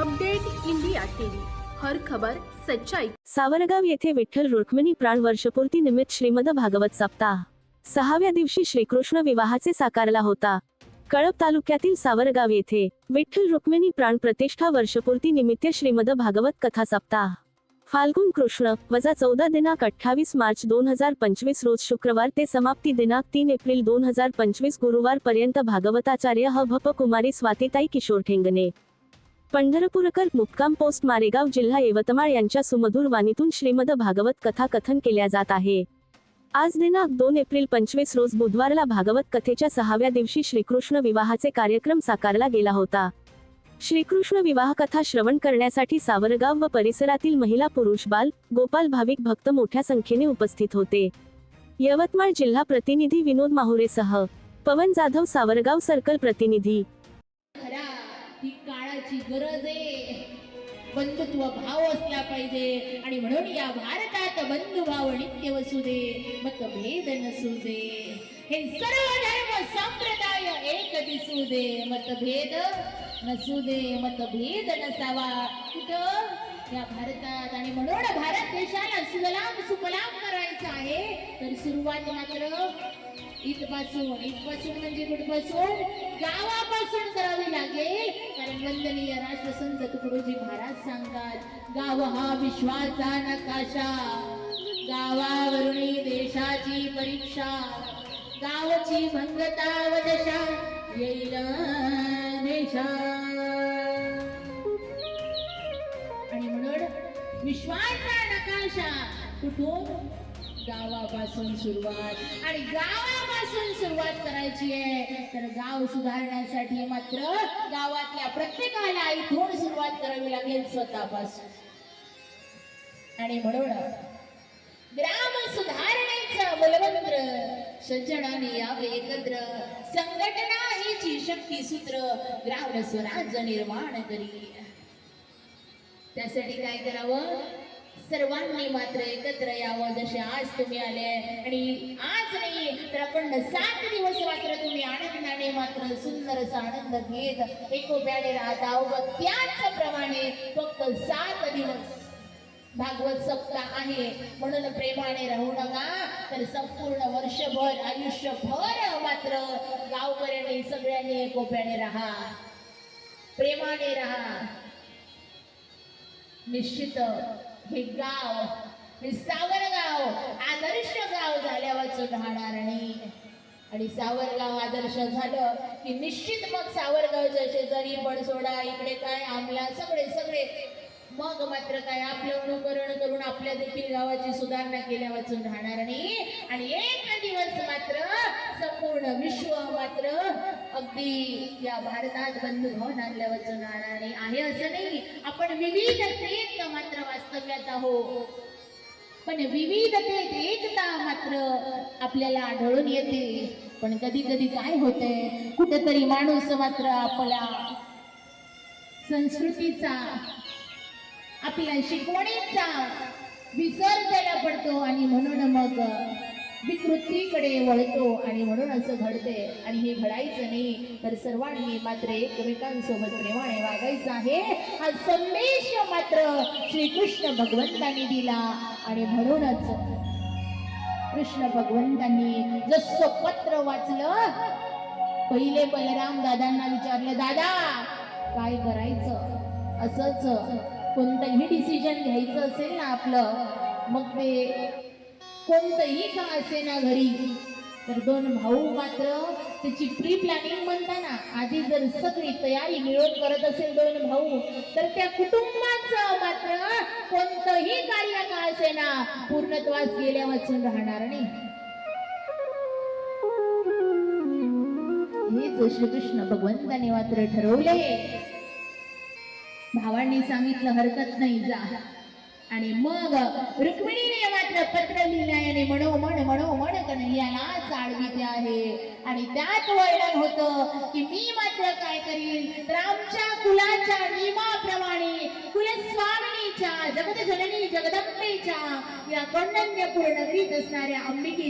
Update India TV. हर खबर सच्चाई. सावरगाव येथे विठ्ठल रुक्मिणी प्राण वर्षपूर्ती निमित्त श्रीमद भागवत सप्ताह. सहाव्या दिवशी श्रीकृष्ण विवाहाचे साकारला होता. कळप तालुक्यातील सावरगाव येथे विठ्ठल रुक्मिणी प्राण प्रतिष्ठा वर्षपूर्ती निमित्त श्रीमद भागवत कथा सप्ताह. फाल्गुन कृष्ण वजा चौदा दिनांक अठ्ठावीस मार्च दोन हजार पंचवीस रोज शुक्रवार ते समाप्ती दिनांक तीन एप्रिल दोन हजार पंचवीस गुरुवार पर्यंत भागवताचार्य ह. भप कुमारी स्वातीताई किशोर ठेंगणे. पंढरपूरकर मुक्काम पोस्ट मारेगाव जिल्हा यवतमाळ यांच्या सुमधुर वाणीतून श्रीमद भागवत कथा कथन केल्या जात आहे. आज दिनांक दोन एप्रिल पंचवीस रोज बुधवारला भागवत कथेच्या सहाव्या दिवशी श्रीकृष्ण विवाहाचे कार्यक्रम साकारला गेला होता. श्रीकृष्ण विवाह कथा श्रवण करण्यासाठी सावरगाव व परिसरातील महिला पुरुष बाल गोपाल भाविक भक्त मोठ्या संख्येने उपस्थित होते. यवतमाळ जिल्हा प्रतिनिधी विनोद माहुरेसह पवन जाधव सावरगाव सर्कल प्रतिनिधी. भारताची गरज आहे. बंधुत्व भाव असला पाहिजे. आणि म्हणून या भारतात बंधुभाव नित्य वसू दे मतभेद नसू दे. हे सर्व धर्म संप्रदाय एक दिसू दे मतभेद नसू दे मतभेद नसावा. कुठं? या भारतात. आणि म्हणून भारत देशाला सुजलाम सुफलाम करायचं आहे. तर सुरुवात मात्र इथपासून. इथपासून म्हणजे कुठपासून? गावापासून करावी लागेल. वंदनीय राष्ट्रसंत तुकडोजी महाराज सांगतात गाव हा विश्वाचा नकाशा गावावरुणी देशाची परीक्षा गावची भंगता व दशा येईल देशा आणि म्हणून विश्वाचा नकाशा कुठून गावापासून सुरुवात. आणि गावापासून सुरुवात करायची आहे. तर गाव सुधारण्यासाठी मात्र गावातल्या प्रत्येकाला इथून सुरुवात करावी लागेल स्वतःपासून. आणि म्हणून ग्राम सुधारणेचा मूलमंत्र सज्जनाने यावे एकत्र. संघटना हिची शक्ती सूत्र ग्राम स्वराज्य निर्माण करी. त्यासाठी काय करावं? सर्वांनी मात्र एकत्र यावं जसे आज तुम्ही आले आणि आज नाही तर आपण सात दिवस मात्र तुम्ही आनंदाने मात्र सुंदर असा आनंद घेत एकोप्याने राहत आहोत. त्याचप्रमाणे फक्त सात दिवस भागवत सप्ताह आहे. म्हणून प्रेमाने राहू नका. तर संपूर्ण वर्षभर आयुष्यभर मात्र गावकऱ्यांनी सगळ्यांनी एकोप्याने राहा. प्रेमाने राहा. निश्चित हे गाव हे सावरगाव आदर्श गाव झाल्या वाचून राहणार नाही. आणि सावरगाव आदर्श झालं की निश्चित मग सावरगावच्या शेजारी सोडा इकडे काय आमला सगळे सगळे. मग मात्र काय आपलं अनुकरण करून आपल्या देखील गावाची सुधारणा केल्या वाचून राहणार नाही. आणि एक दिवस मात्र संपूर्ण विश्व मात्र अगदी या भारतात बंधुभाव आणल्या वाचून आहे असं नाही. आपण विविधतेत मात्र वास्तव्यात आहोत. पण विविधतेत एकता मात्र आपल्याला आढळून येते. पण कधी कधी काय होते कुठेतरी माणूस मात्र आपला संस्कृतीचा आपल्या शिकवणीचा विसर त्याला पडतो आणि म्हणून मग विकृतीकडे वळतो आणि म्हणून असं घडते. आणि हे घडायचं नाही तर सर्वांनी मात्र एकमेकांसोबत प्रेमाने वागायचं आहे. हा संदेश मात्र श्रीकृष्ण भगवंतांनी दिला. आणि म्हणूनच कृष्ण भगवंतांनी जसं पत्र वाचलं पहिले बलराम दादांना विचारलं दादा काय करायचं? असंच कोणतंही डिसिजन घ्यायचं असेल ना आपलं मग ते कोणतंही का असे ना घरी तर दोन भाऊ मात्र त्याची प्री प्लॅनिंग म्हणताना आधी जर सगळी तयारी मिळवून करत असेल दोन भाऊ तर त्या कुटुंबाचं मात्र कोणतंही कार्य का असे ना पूर्णत्वास गेल्या वाचून राहणार नाही. हेच श्रीकृष्ण भगवंताने मात्र ठरवले भावांनी सांगितलं हरकत नाही जा. आणि मग रुक्मिणीने मात्र पत्र लिहिलंय आणि म्हणो म्हण कन्हैयाला चाळविते आहे. आणि त्यात वर्णन होतं की मी मात्र काय करीन? तर आमच्या कुलाच्या नियमाप्रमाणे कुलस्वामिनीच्या जगत जननी जगदंबेच्या या कौंडण्यपूर्ण नगरीत असणाऱ्या अंबिके